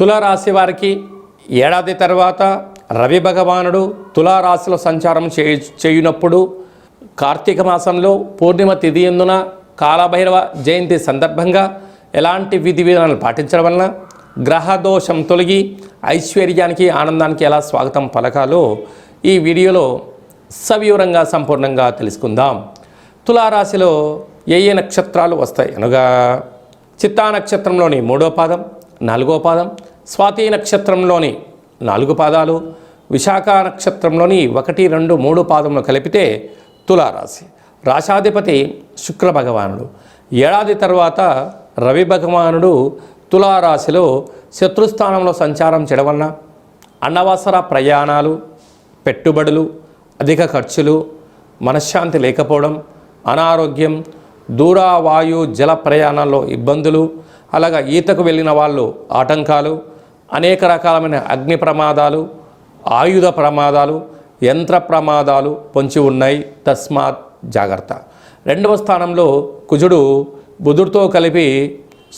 తులారాశి వారికి ఏడాది తర్వాత రవి భగవానుడు తులారాశిలో సంచారం చేయ చేయునప్పుడు కార్తీక మాసంలో పూర్ణిమ తిథి ఎందున కాలభైరవ జయంతి సందర్భంగా ఎలాంటి విధి విధానాలు పాటించడం వలన గ్రహదోషం తొలగి ఐశ్వర్యానికి ఆనందానికి ఎలా స్వాగతం పలకాలో ఈ వీడియోలో సవివరంగా సంపూర్ణంగా తెలుసుకుందాం. తులారాశిలో ఏ ఏ నక్షత్రాలు వస్తాయి? అనగా చిత్తా నక్షత్రంలోని మూడో పాదం నాలుగో పాదం స్వాతి నక్షత్రంలోని నాలుగు పాదాలు విశాఖ నక్షత్రంలోని ఒకటి రెండు మూడు పాదములు కలిపితే తులారాశి. రాశాధిపతి శుక్ర భగవానుడు. ఏడాది తర్వాత రవి భగవానుడు తులారాశిలో శత్రుస్థానంలో సంచారం చేయడం వలన అనవసర ప్రయాణాలు పెట్టుబడులు అధిక ఖర్చులు మనశ్శాంతి లేకపోవడం అనారోగ్యం దూర వాయు జల ప్రయాణాల్లో ఇబ్బందులు అలాగా ఈతకు వెళ్ళిన వాళ్ళు ఆటంకాలు అనేక రకాలమైన అగ్ని ప్రమాదాలు ఆయుధ ప్రమాదాలు యంత్ర ప్రమాదాలు పొంచి ఉన్నాయి. తస్మాత్ జాగ్రత్త. రెండవ స్థానంలో కుజుడు బుధుడితో కలిపి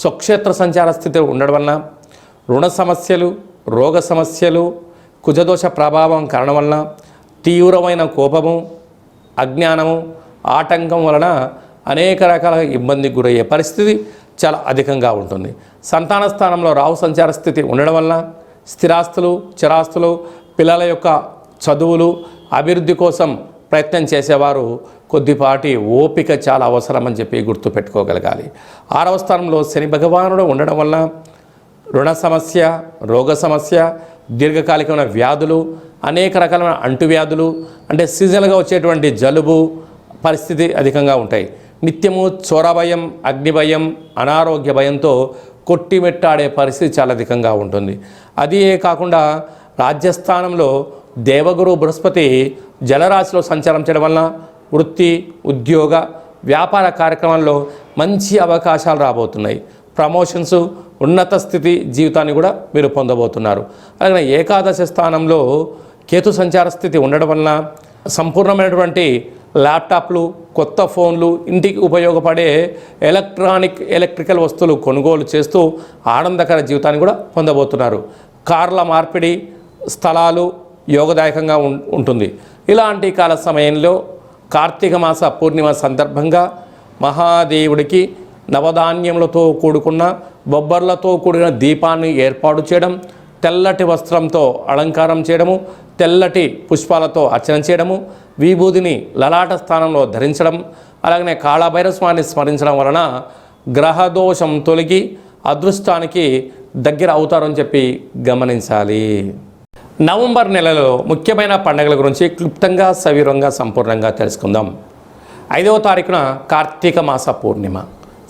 స్వక్షేత్ర సంచార స్థితి ఉండడం వలన రుణ సమస్యలు రోగ సమస్యలు కుజదోష ప్రభావం కారణం వలన తీవ్రమైన కోపము అజ్ఞానము ఆటంకం వలన అనేక రకాల ఇబ్బందికి గురయ్యే పరిస్థితి చాలా అధికంగా ఉంటుంది. సంతాన స్థానంలో రాహు సంచార స్థితి ఉండడం వలన స్థిరాస్తులు చిరాస్తులు పిల్లల యొక్క చదువులు అభివృద్ధి కోసం ప్రయత్నం చేసేవారు కొద్దిపాటి ఓపిక చాలా అవసరమని చెప్పి గుర్తుపెట్టుకోగలగాలి ఆరవ స్థానంలో శని భగవానుడు ఉండడం వలన రుణ సమస్య రోగ సమస్య దీర్ఘకాలికమైన వ్యాధులు అనేక రకాలైన అంటువ్యాధులు అంటే సీజనల్గా వచ్చేటువంటి జలుబు పరిస్థితి అధికంగా ఉంటాయి. నిత్యము చోరభయం అగ్నిభయం అనారోగ్య భయంతో కొట్టిమెట్టాడే పరిస్థితి చాలా అధికంగా ఉంటుంది. అది కాకుండా రాజ్యస్థానంలో దేవగురు బృహస్పతి జలరాశిలో సంచారం చేయడం వలన వృత్తి ఉద్యోగ వ్యాపార కార్యక్రమాల్లో మంచి అవకాశాలు రాబోతున్నాయి. ప్రమోషన్స్ ఉన్నత స్థితి జీవితాన్ని కూడా మీరు పొందబోతున్నారు. అలాగే ఏకాదశ స్థానంలో కేతు సంచార స్థితి ఉండడం వలన సంపూర్ణమైనటువంటి ల్యాప్టాప్లు కొత్త ఫోన్లు ఇంటికి ఉపయోగపడే ఎలక్ట్రానిక్ ఎలక్ట్రికల్ వస్తువులు కొనుగోలు చేస్తూ ఆనందకర జీవితాన్ని కూడా పొందబోతున్నారు. కార్ల మార్పిడి స్థలాలు యోగదాయకంగా ఉం- ఉంటుంది. ఇలాంటి కాల సమయంలో కార్తీక మాస పూర్ణిమ సందర్భంగా మహాదేవుడికి నవధాన్యములతో కూడుకున్న బొబ్బర్లతో కూడిన దీపాన్ని ఏర్పాటు చేయడం తెల్లటి వస్త్రంతో అలంకారం చేయడము తెల్లటి పుష్పాలతో అర్చన చేయడము విభూతిని లలాట స్థానంలో ధరించడం అలాగనే కాళభైరస్వామిని స్మరించడం వలన గ్రహదోషం తొలగి అదృష్టానికి దగ్గర అవుతారని చెప్పి గమనించాలి. నవంబర్ నెలలో ముఖ్యమైన పండుగల గురించి క్లుప్తంగా సవీరంగా సంపూర్ణంగా తెలుసుకుందాం. ఐదవ తారీఖున కార్తీక మాస పూర్ణిమ.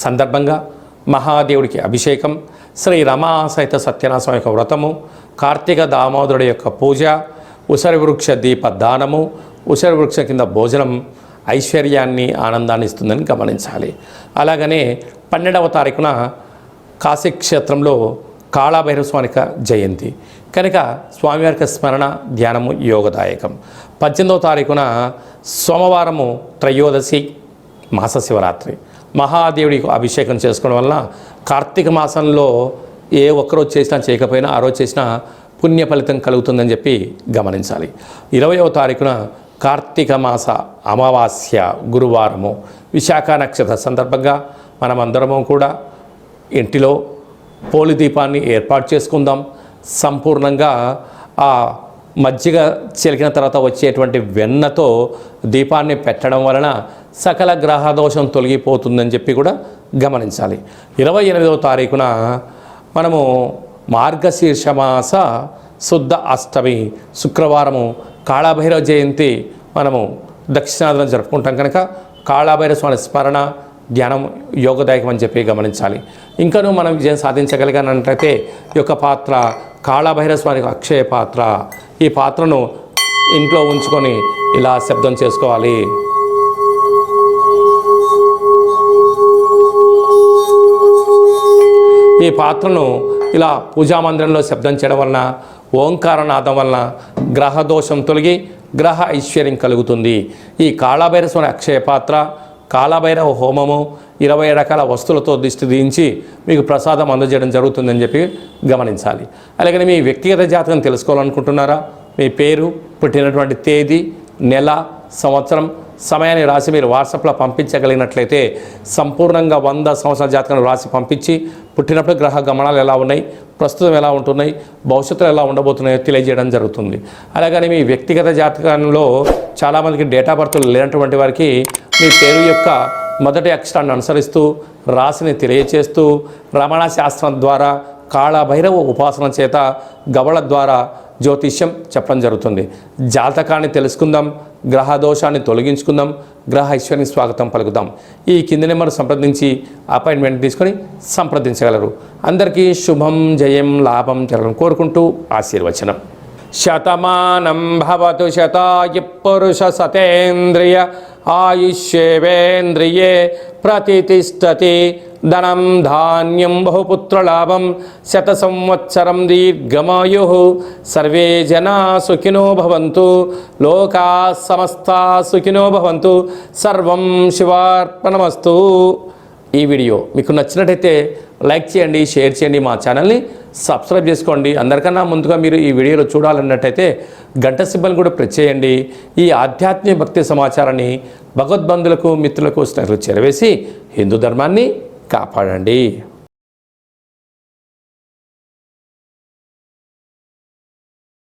సందర్భంగా మహాదేవుడికి అభిషేకం శ్రీ రమా సహిత సత్యనారాయణ యొక్క వ్రతము కార్తీక దామోదరుడి యొక్క పూజ ఉసరి వృక్ష దీప దానము ఉసరి వృక్ష కింద భోజనం ఐశ్వర్యాన్ని ఆనందాన్ని ఇస్తుందని గమనించాలి. అలాగనే పన్నెండవ తారీఖున కాశీ క్షేత్రంలో కాళాభైరవ స్వామిక జయంతి. కనుక స్వామివారికి స్మరణ ధ్యానము యోగదాయకం. పద్దెనిమిదవ తారీఖున సోమవారము త్రయోదశి మాస శివరాత్రి. మహాదేవుడికి అభిషేకం చేసుకోవడం వలన కార్తీక మాసంలో ఏ ఒక్కరోజు చేసినా చేయకపోయినా ఆ రోజు చేసినా పుణ్య ఫలితం కలుగుతుందని చెప్పి గమనించాలి. ఇరవయవ తారీఖున కార్తీక మాస అమావాస్య గురువారము విశాఖ నక్షత్ర సందర్భంగా మనమందరము కూడా ఇంటిలో పోలి దీపాన్ని ఏర్పాటు చేసుకుందాం. సంపూర్ణంగా ఆ మజ్జిగ చిలికిన తర్వాత వచ్చేటువంటి వెన్నతో దీపాన్ని పెట్టడం వలన సకల గ్రహ దోషం తొలగిపోతుందని చెప్పి కూడా గమనించాలి. ఇరవై ఎనిమిదవ తారీఖున మనము మార్గశీర్ష మాస శుద్ధ అష్టమి శుక్రవారము కాళాభైరవ జయంతి మనము దక్షిణాదిన జరుపుకుంటాం కనుక కాళాభైరవ స్వామి స్మరణ ధ్యానం యోగదాయకం అని చెప్పి గమనించాలి. ఇంకనూ మనం విజయం సాధించగలిగానంటే ఈ యొక్క పాత్ర కాళాభైరవ స్వామి అక్షయ పాత్ర. ఈ పాత్రను ఇంట్లో ఉంచుకొని ఇలా శబ్దం చేసుకోవాలి. ఈ పాత్రను ఇలా పూజా మందిరంలో శబ్దం చేయడం వలన ఓంకారనాథం వలన గ్రహ దోషం తొలగి గ్రహ ఐశ్వర్యం కలుగుతుంది. ఈ కాళభైరస్వామి అక్షయ పాత్ర కాళభైరవ హోమము ఇరవై రకాల వస్తువులతో దిష్టి దించి మీకు ప్రసాదం అందజేయడం జరుగుతుందని చెప్పి గమనించాలి. అలాగే మీ వ్యక్తిగత జాతకం తెలుసుకోవాలనుకుంటున్నారా? మీ పేరు పుట్టినటువంటి తేదీ నెల సంవత్సరం సమయాన్ని రాసి మీరు వాట్సాప్లో పంపించగలిగినట్లయితే సంపూర్ణంగా వంద సంవత్సరాల జాతకాన్ని రాసి పంపించి పుట్టినప్పుడు గ్రహ గమనాలు ఎలా ఉన్నాయి ప్రస్తుతం ఎలా ఉంటున్నాయి భవిష్యత్తులో ఎలా ఉండబోతున్నాయో తెలియజేయడం జరుగుతుంది. అలాగని మీ వ్యక్తిగత జాతకంలో చాలామందికి డేటా బర్త్ లేనటువంటి వారికి మీ పేరు యొక్క మొదటి అక్షరాన్ని అనుసరిస్తూ రాశిని తెలియచేస్తూ రమణ శాస్త్రం ద్వారా కాళభైరవ ఉపాసన చేత గవళ ద్వారా జ్యోతిష్యం చెప్పడం జరుగుతుంది. జాతకాన్ని తెలుసుకుందాం గ్రహ దోషాన్ని తొలగించుకుందాం గ్రహ ఐశ్వర్యానికి స్వాగతం పలుకుదాం. ఈ కింది నెంబర్ సంప్రదించి అపాయింట్మెంట్ తీసుకొని సంప్రదించగలరు. అందరికీ శుభం జయం లాభం జరగడం కోరుకుంటూ ఆశీర్వచనం. శతమానం భవతు శతాయు పురుష సతేంద్రియ ఆయుష్యేవేంద్రియే ప్రతిష్టతి ధనం ధాన్యం బహుపుత్రలాభం శత సంవత్సరం దీర్ఘమాయు సర్వే జనా సుఖినో భవంతు లోకా సమస్త సుఖినో భవంతు సర్వం శివార్పణమస్తు ఈ వీడియో మీకు నచ్చినట్టయితే లైక్ చేయండి షేర్ చేయండి మా ఛానల్ని సబ్స్క్రైబ్ చేసుకోండి. అందరికన్నా ముందుగా మీరు ఈ వీడియోలో చూడాలన్నట్టయితే గంట సిబ్బల్ని కూడా ప్రెస్ చేయండి. ఈ ఆధ్యాత్మిక భక్తి సమాచారాన్ని భగవద్బంధులకు మిత్రులకు స్నేహితులు చేరవేసి హిందూ ధర్మాన్ని కాపాడండి.